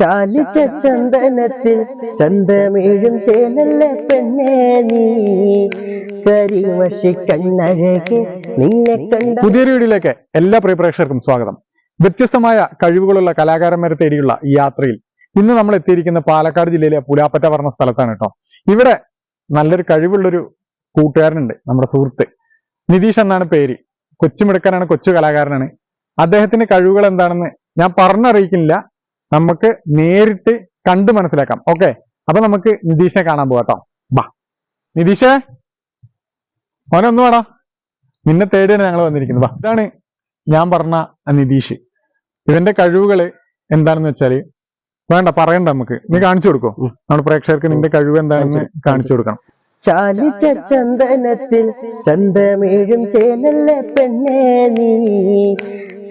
ചാലിച്ച ചന്ദനത്തിൽ ചന്ദമേഴും ചേനല്ല പെണ്ണേ നീ? കരിമഷി കണ്ണഴകെ നിന്നെ കണ്ട പുതിയൊരു വീഡിയോയിലേക്ക് എല്ലാ പ്രിയ പ്രേക്ഷകർക്കും സ്വാഗതം. വ്യത്യസ്തമായ കഴിവുകളുള്ള കലാകാരന്മാരെ തേടിയുള്ള ഈ യാത്രയിൽ ഇന്ന് നമ്മൾ എത്തിയിരിക്കുന്ന പാലക്കാട് ജില്ലയിലെ പുലാപ്പറ്റ പറഞ്ഞ സ്ഥലത്താണ് കേട്ടോ. ഇവിടെ നല്ലൊരു കഴിവുള്ളൊരു കൂട്ടുകാരനുണ്ട് നമ്മുടെ സുഹൃത്ത്. നിതീഷ് എന്നാണ് പേര്. കൊച്ചുമിടുക്കനാണ് കൊച്ചു കലാകാരനാണ്. അദ്ദേഹത്തിന്റെ കഴിവുകൾ എന്താണെന്ന് ഞാൻ പറഞ്ഞറിയിക്കുന്നില്ല. നമുക്ക് നേരിട്ട് കണ്ട് മനസ്സിലാക്കാം. ഓക്കെ അപ്പൊ നമുക്ക് നിതീഷിനെ കാണാൻ പോകാട്ടോ ബാ. നിതീഷേ? മോനെ ഒന്ന് വേടാ. നിന്നെ തേടിയാണ് ഞങ്ങൾ വന്നിരിക്കുന്നത് ബാ. ഇതാണ് ഞാൻ പറഞ്ഞ നിതീഷ്. ഇവന്റെ കഴിവുകൾ എന്താണെന്ന് വെച്ചാൽ വേണ്ട പറയണ്ട നമുക്ക്. നീ കാണിച്ചു കൊടുക്കോ? നമ്മുടെ പ്രേക്ഷകർക്ക് നിന്റെ കഴിവ് എന്താണെന്ന് കാണിച്ചു കൊടുക്കണം. ചാലിച്ച ചന്ദനത്തിൽ ചന്തമേഴും ചേനല്ല പെണ്ണേ നീ?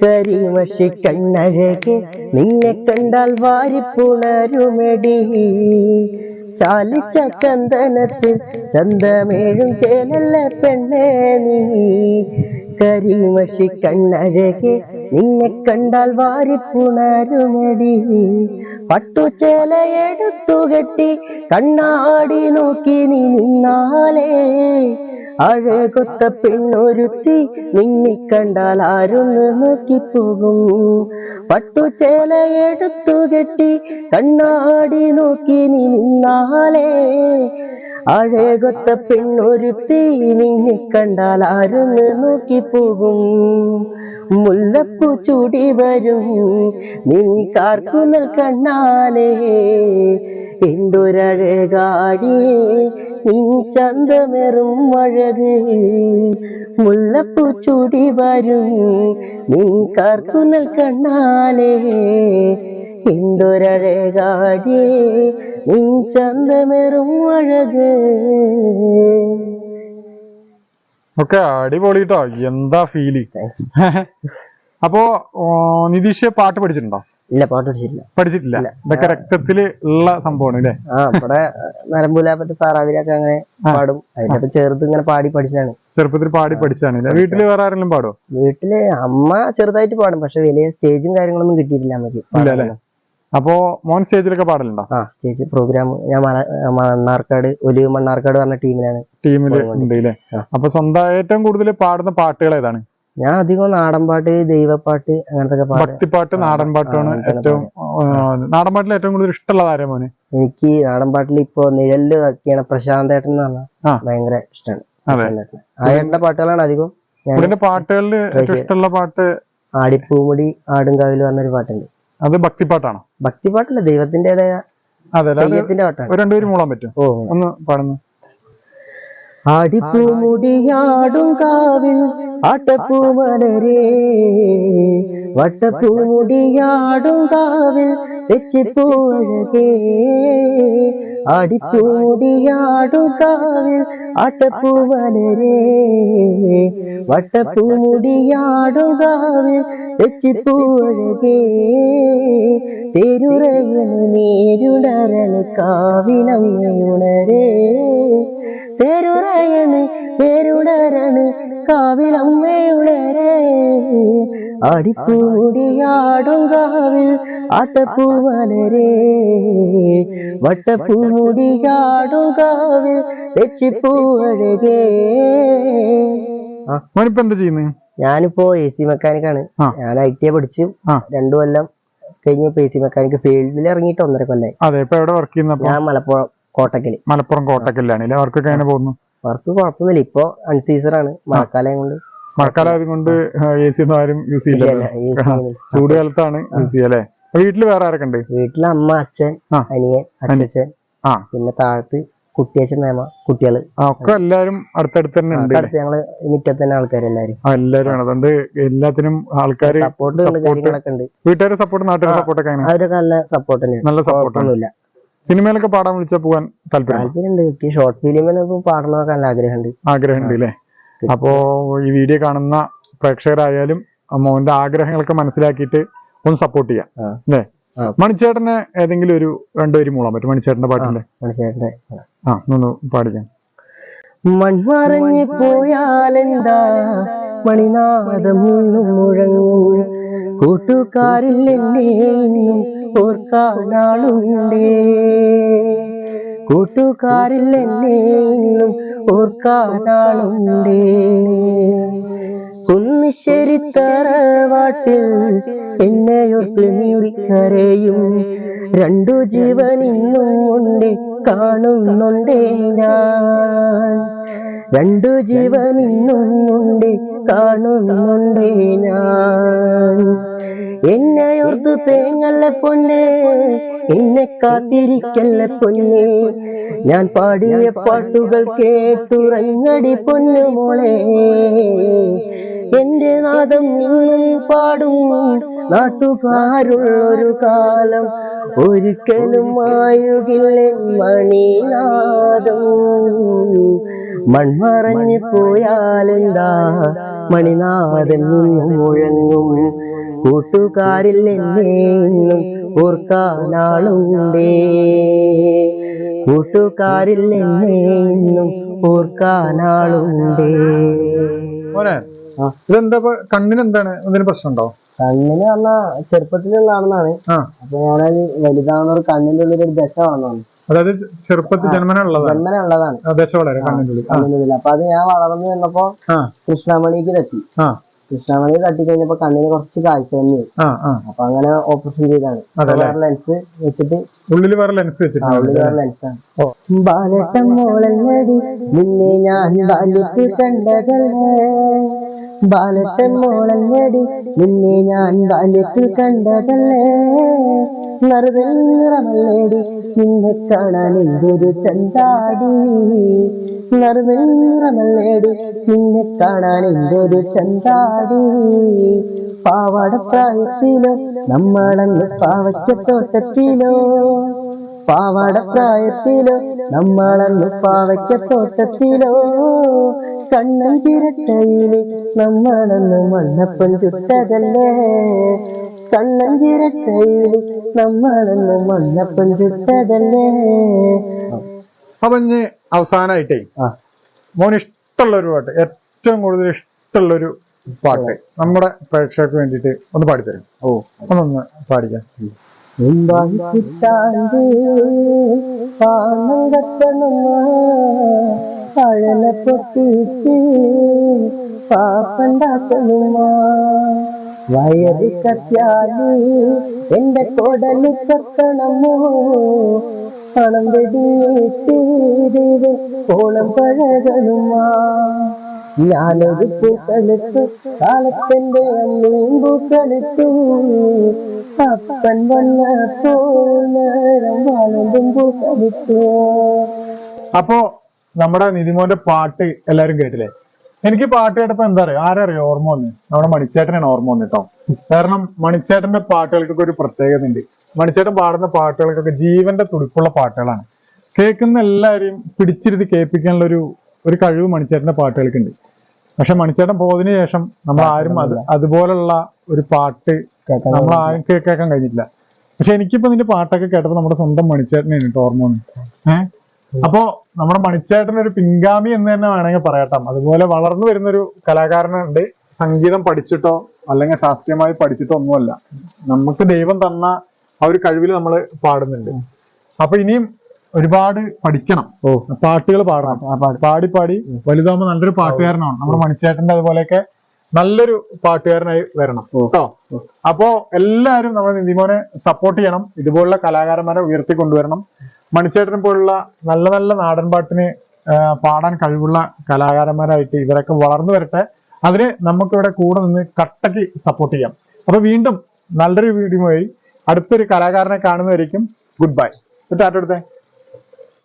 കരിമഷി കണ്ണഴകെ നിന്നെ കണ്ടാൽ വാരിപ്പുണരുമെടി ചാലിച്ച ചന്ദനത്തിൽ ചന്തമേഴും ചേലല്ല പെണ്ണേ നീ. കരിമഷി കണ്ണഴകെ നിന്നെ കണ്ടാൽ വാരിപ്പുണരുമെടി പട്ടുചേലയെടുത്തു കെട്ടി കണ്ണാടി നോക്കി നീ നിന്നാലേ. അഴകൊത്ത പെണ്ണൊരുത്തി നിന്നെ കണ്ടാൽ ആരൊന്ന് നോക്കിപ്പോകും. പട്ടുചേലയെടുത്തു കെട്ടി കണ്ണാടി നോക്കി നീ നിന്നാലേ. അഴകൊത്ത പെണ്ണൊരുത്തി നിന്നെ കണ്ടാൽ ആരൊന്ന് നോക്കിപ്പോകും. മുല്ലപ്പൂ ചൂടി വരും നിൻ കാർക്കുന്നൽ കണ്ണാലേ. എന്തൊരഴകാടി നിൻ ചന്തമെറും അഴക്. മുല്ലപ്പൂ ചൂടി വരും നിൻ കാർക്കുന്നൽ കണ്ണാലേ. എന്തൊരഴകാടി നിൻ ചന്തമെറും അഴക്. ഒക്കെ അടിപൊളി കേട്ടോ എന്താ ഫീൽ അപ്പോ നിതീഷ് പാട്ട് പഠിച്ചിട്ടുണ്ടോ? ഇല്ല പാട്ട് പഠിച്ചിട്ടില്ല. പഠിച്ചിട്ടില്ല. ഇതൊക്കെ രക്തത്തിൽ ഉള്ള സംഭവമാണ് അല്ലേ ആ ഇവിടെ നരമ്പൂലാപ്പറ്റ സാറാവിലൊക്കെ അങ്ങനെ പാടും. അതിനൊക്കെ ചേർത്ത് ഇങ്ങനെ പാടി പഠിച്ചാണ് ചെറുപ്പത്തിൽ പാടി പഠിച്ചാണ് വീട്ടിൽ വേറെ ആരെങ്കിലും പാടോ വീട്ടിൽ അമ്മ ചെറുതായിട്ട് പാടും പക്ഷെ വലിയ സ്റ്റേജും കാര്യങ്ങളൊന്നും കിട്ടിയിട്ടില്ല അമ്മയ്ക്ക് അപ്പോ മോൻ സ്റ്റേജിലൊക്കെ പാടലുണ്ടോ? ആ സ്റ്റേജ് പ്രോഗ്രാം ഞാൻ മണ്ണാർക്കാട് ഒരു മണ്ണാർക്കാട് പറഞ്ഞ ടീമിലാണ് ടീമിൽ. ഉണ്ട്. അപ്പൊ സ്വന്തം ഏറ്റവും കൂടുതൽ പാടുന്ന പാട്ടുകൾ ഏതാണ്? ഞാൻ അധികം നാടൻപാട്ട് ദൈവപ്പാട്ട് അങ്ങനത്തെ പാടും. ഭക്തിപ്പാട്ട് നാടൻപാട്ടാണ് നാടൻ പാട്ടാണ് ഏറ്റവും നാടൻപാട്ടിൽ നാടൻ പാട്ടിൽ ഏറ്റവും കൂടുതൽ ഇഷ്ടമുള്ള കാര്യമാണ് മോന്? എനിക്ക് നാടൻ പാട്ടിൽ ഇപ്പൊ നിഴലിൽ ഒക്കെയാണ് പ്രശാന്ത് ഏട്ടൻ എന്ന് പറഞ്ഞാൽ ഭയങ്കര ഇഷ്ടമാണ് ഏട്ടന്റെ പാട്ടുകളാണ് അധികം പാട്ടുകളിൽ. ഇഷ്ടമുള്ള പാട്ട്? ആടിപ്പൂമുടി ആടുംകാവിൽ പറഞ്ഞൊരു പാട്ടുണ്ട്. അത് ഭക്തിപ്പാട്ടാണോ? ഭക്തിപ്പാട്ടല്ല ദൈവത്തിന്റേതായ ദൈവത്തിന്റെ പാട്ടാണ്. രണ്ടുപേരും മൂളാൻ പറ്റും ഒന്ന് പാടുന്നു. ആടിപ്പൂമുടിയാടും കാവിൽ ആട്ടപ്പൂമലരേ വട്ടപ്പൂമുടിയാടും കാവിൽ തെച്ചിപ്പൂഴകേ ആടിപ്പൂമുടിയാടും കാവിൽ ആട്ടപ്പൂമലരേ വട്ടപ്പൂമുടിയാടും കാവിൽ തെച്ചിപ്പൂഴകേ നേരുടരന് കാവിലമ്മയുണരേ തെരുറയന് നേരുടരന് കാവിലമ്മയുണരേ അടിപ്പൂടിയാടും കാവിൽ ആട്ടപ്പൂവലരേ വട്ടപ്പൂടിയാടും കാവിൽ തെച്ചിപ്പൂവഴകേ മോനിപ്പോ എന്താ ചെയ്യുന്നത് ഞാനിപ്പോ എ സി മെക്കാനിക്കാണ്. ഞാൻ ഐ ടി പഠിച്ചു. രണ്ടു കൊല്ലം കഴിഞ്ഞ എ സി മെക്കാനിക് ഫീൽഡിൽ ഇറങ്ങിയിട്ട് ഒന്നര കൊല്ലായി. അതെ ഇപ്പൊ എവിടെ വർക്ക് ചെയ്യുന്നപ്പോ ഞാൻ മലപ്പുറം കോട്ടക്കൽ മലപ്പുറം കോട്ടക്കല്ലാണ് വർക്ക് വർക്കൊക്കെ എങ്ങനെ പോകുന്നു? വർക്ക് കുഴപ്പമൊന്നുമില്ല ഇപ്പൊ അൺസീസർ ആണ്. മഴക്കാലം കൊണ്ട് മഴക്കാലം കൊണ്ട് എ സി ഒന്നും ആരും യൂസ് ചെയ്യില്ല. ചൂട് കാലത്താണ് യൂസ് ചെയ്യല്ലേ? വീട്ടിൽ വേറെ ആരൊക്കെ ഉണ്ട് വീട്ടിൽ അമ്മ അച്ഛൻ. അനിയൻ അച്ഛൻ. പിന്നെ താഴത്ത് കുട്ടിയച്ഛൻ മേമ കുട്ടികൾ. ഒക്കെ എല്ലാരും അടുത്തടുത്ത് തന്നെ ഉണ്ട് അടുത്ത് ഞങ്ങൾ മുറ്റത്ത് തന്നെ ആൾക്കാർ എല്ലാരും. എല്ലാരും അതുകൊണ്ട് എല്ലാത്തിനും ആൾക്കാർ സപ്പോർട്ട് വീട്ടുകാരെ സപ്പോർട്ട് നാട്ടുകാരെ ആ. സപ്പോർട്ട് ഒക്കെ അവരൊക്കെ നല്ല സപ്പോർട്ട് തന്നെയാണ്. നല്ല സപ്പോർട്ടാണ് കുഴപ്പമൊന്നുമില്ല. സിനിമയിലൊക്കെ പാടാൻ വിളിച്ചാൽ പോകാൻ താല്പര്യം താല്പര്യമുണ്ട്. എനിക്ക് ഷോർട്ട് ഫിലിമിനൊക്കെ പാടണമൊക്കെ നല്ല ആഗ്രഹമുണ്ട്. ആഗ്രഹമുണ്ട് അല്ലേ അപ്പോ ഈ വീഡിയോ കാണുന്ന പ്രേക്ഷകരായാലും മോന്റെ ആഗ്രഹങ്ങളൊക്കെ മനസ്സിലാക്കിയിട്ട് ഒന്ന് സപ്പോർട്ട് ചെയ്യാം. ആ. അല്ലേ ആ. മണിച്ചേട്ടനെ ഏതെങ്കിലും ഒരു രണ്ടുപേരും മൂളാൻ പറ്റും മണിച്ചേട്ടന്റെ പാട്ടിന്റെ മനസ്സിലായിട്ടുണ്ട് ആ. ഒന്ന് പാടിക്കാം. മൺമറഞ്ഞു പോയാലെന്താ? മണിനാഥം മുഴങ്ങും. കൂട്ടുകാരിൽ എന്നെ ഇന്നും ഓർക്കാനാളുണ്ടേ. കൂട്ടുകാരിൽ എന്നെ ഇന്നും ഓർക്കാനാളുണ്ടേ കുന്നിശ്ശേരി തറവാട്ടിൽ എന്നെ ഓർത്ത് കരയും രണ്ടു ജീവൻ ഉണ്ട് കാണുന്നുണ്ടേ ഞാൻ. രണ്ടു ഉണ്ട് കാണുന്നുണ്ടേ ഞാൻ. എന്നെ ഓർത്ത് തേങ്ങല്ല പൊന്നെ എന്നെ കാത്തിരിക്കല്ല പൊന്നെ. ഞാൻ പാടിയ പാട്ടുകൾ കേട്ടുറങ്ങടി പൊന്നു മോളെ. എന്റെ നാദം നിന്നും പാടും നാട്ടുകാരുള്ളൊരു കാലം ഒരിക്കലും ആയുകില്ലേ മണിനാദം മൺമറഞ്ഞു പോയാലെന്താ? മണിനാഥൻ മുഴങ്ങും. കൂട്ടുകാരിൽ എന്നെ ഇന്നും ഓർക്കാനാളുണ്ടേ. കൂട്ടുകാരിൽ എന്നെ ഇന്നും ഓർക്കാനാളുണ്ടേ. ഇതെന്താ കണ്ണിന് എന്താണ് എന്തെങ്കിലും പ്രശ്നമുണ്ടോ? കണ്ണിന് വന്ന ചെറുപ്പത്തിലുള്ളതാണെന്നാണ് ആ. അപ്പൊ ഞാനത് വലുതാണെന്നൊരു കണ്ണിന്റെ ഉള്ളിൽ ഒരു ദശ വന്നതാണ് അതായത് ചെറുപ്പത്തിൽ ജന്മനുള്ളതാണ്. ജന്മന ഉള്ളതാണ് ആ, ദശ വളരെ കണ്ണിന്റെ ഉള്ളിൽ ആ. കണ്ണിന്റെ ഉള്ളിൽ അപ്പൊ അത് ഞാൻ വളർന്നു വന്നപ്പോ കൃഷ്ണമണിക്ക് തട്ടി. ആ. കൃഷ്ണമണി തട്ടി കഴിഞ്ഞപ്പോ കണ്ണിന് കുറച്ച് കാഴ്ച തന്നെയായി അപ്പൊ അങ്ങനെ ഓപ്പറേഷൻ ചെയ്താണ്. അതല്ലേ? ലെൻസ് വെച്ചിട്ട് ഉള്ളിൽ വേറെ ലെൻസ് വെച്ചിട്ടുണ്ട്. ബാലട്ടം മോളല്ലടി നിന്നെ ഞാൻ ബാല്യത്തിൽ കണ്ടതല്ലേ? ബാലട്ടൻ മോളല്ലടി നിന്നെ ഞാൻ ബാല്യത്തിൽ കണ്ടതല്ലേ? നറുതൽ നിറമല്ലേടി നിന്നെ കാണാൻ എന്തൊരു ചന്താടി. നറുതൽ നിറമല്ലേടി നിന്നെ കാണാൻ എന്തൊരു ചന്താടി. പാവാടപ്രായത്തിലോ നമ്മളെന്ന് പാവയ്ക്കത്തോട്ടത്തിലോ പാവാടപ്രായത്തിലോ നമ്മളന്ന് പാവയ്ക്കത്തോട്ടത്തിലോ കണ്ണൻ ചിരട്ടയിൽ നമ്മളെന്ന് മണ്ണപ്പൻ ചുട്ടതല്ലേ? കണ്ണൻ ചിരട്ടയിൽ നമ്മളെന്ന് മണ്ണപ്പൻ ചുട്ടതല്ലേ? അപ്പൊ ഇനി അവസാനായിട്ടേ മോനിഷ്ടമുള്ള ഇഷ്ടമുള്ള ഒരു പാട്ട് ഏറ്റവും കൂടുതൽ ഇഷ്ടമുള്ള ഒരു പാട്ട് നമ്മുടെ പ്രേക്ഷകർക്ക് വേണ്ടിയിട്ട് ഒന്ന് പാടിത്തരും. ഓ. ഒന്നൊന്ന് പാടിക്കാം. കത്തണമ്മ പഴല പൊട്ടിച്ച് പാപ്പണ്ടാക്കണമ്മ വയറി കത്തിയാൽ എന്റെ കൊടൽ കത്തണമോ? പണം വെടിയേറ്റ് ഓണം പഴകണുമാ ഞാനൊരു പൂക്കളുത്ത് കാലത്തിന്റെ അമ്മയും പൂക്കളിട്ടു അപ്പൻ വന്നപ്പോൾ നേരം പൂക്കളുത്തു അപ്പോ നമ്മുടെ നിതിമോന്റെ പാട്ട് എല്ലാരും കേട്ടില്ലേ? എനിക്ക് പാട്ട് കേട്ടപ്പോ എന്താ അറിയോ? ആരറിയോ ഓർമ്മ വന്ന്? നമ്മുടെ മണിച്ചേട്ടനാണ് ഓർമ്മ വന്ന് കേട്ടോ. കാരണം മണിച്ചേട്ടന്റെ പാട്ടുകൾക്കൊക്കെ ഒരു പ്രത്യേകത ഉണ്ട് മണിച്ചേട്ടൻ പാടുന്ന പാട്ടുകൾക്കൊക്കെ ജീവന്റെ തുടിപ്പുള്ള പാട്ടുകളാണ്. കേൾക്കുന്ന എല്ലാവരെയും പിടിച്ചിരുത്തി കേൾപ്പിക്കാനുള്ള ഒരു ഒരു കഴിവ് മണിച്ചേട്ടന്റെ പാട്ടുകൾക്കുണ്ട്. പക്ഷെ മണിച്ചേട്ടൻ പോയതിനു ശേഷം നമ്മൾ ആരും അത് അതുപോലുള്ള ഒരു പാട്ട് നമ്മൾ ആരും കേൾക്കാൻ കഴിഞ്ഞിട്ടില്ല. പക്ഷെ എനിക്കിപ്പോ നിന്റെ പാട്ടൊക്കെ കേട്ടപ്പോ നമ്മുടെ സ്വന്തം മണിച്ചേട്ടനെ കേട്ടോ ഓർമ്മ വന്നു ഏഹ് അപ്പോ നമ്മുടെ മണിച്ചേട്ടൻ ഒരു പിൻഗാമി എന്ന് തന്നെ വേണമെങ്കിൽ പറയട്ടാം. അതുപോലെ വളർന്നു വരുന്ന ഒരു കലാകാരനുണ്ട്. സംഗീതം പഠിച്ചിട്ടോ അല്ലെങ്കിൽ ശാസ്ത്രീയമായി പഠിച്ചിട്ടോ ഒന്നുമല്ല. നമുക്ക് ദൈവം തന്ന ആ ഒരു കഴിവിൽ നമ്മൾ പാടുന്നുണ്ട്. അപ്പൊ ഇനിയും ഒരുപാട് പഠിക്കണം. ഓ. പാട്ടുകൾ പാടണം. പാടി. പാടി വലുതാകുമ്പോൾ നല്ലൊരു പാട്ടുകാരനാണ് നമ്മുടെ മണിച്ചേട്ടന്റെ അതുപോലെയൊക്കെ നല്ലൊരു പാട്ടുകാരനായി വരണം. കേട്ടോ അപ്പോ എല്ലാവരും നമ്മുടെ നിതിമോനെ സപ്പോർട്ട് ചെയ്യണം. ഇതുപോലുള്ള കലാകാരന്മാരെ ഉയർത്തി കൊണ്ടുവരണം മണിച്ചേട്ടനെ പോലുള്ള നല്ല നല്ല നാടൻ പാട്ടിന് പാടാൻ കഴിവുള്ള കലാകാരന്മാരായിട്ട് ഇവരൊക്കെ വളർന്നു വരട്ടെ. അതിന് നമുക്കിവിടെ കൂടെ നിന്ന് കട്ടക്ക് സപ്പോർട്ട് ചെയ്യാം. അപ്പൊ വീണ്ടും നല്ലൊരു വീഡിയോ അടുത്തൊരു കലാകാരനെ കാണുന്നതായിരിക്കും. ഗുഡ് ബൈ ടാറ്റ എടുത്തേ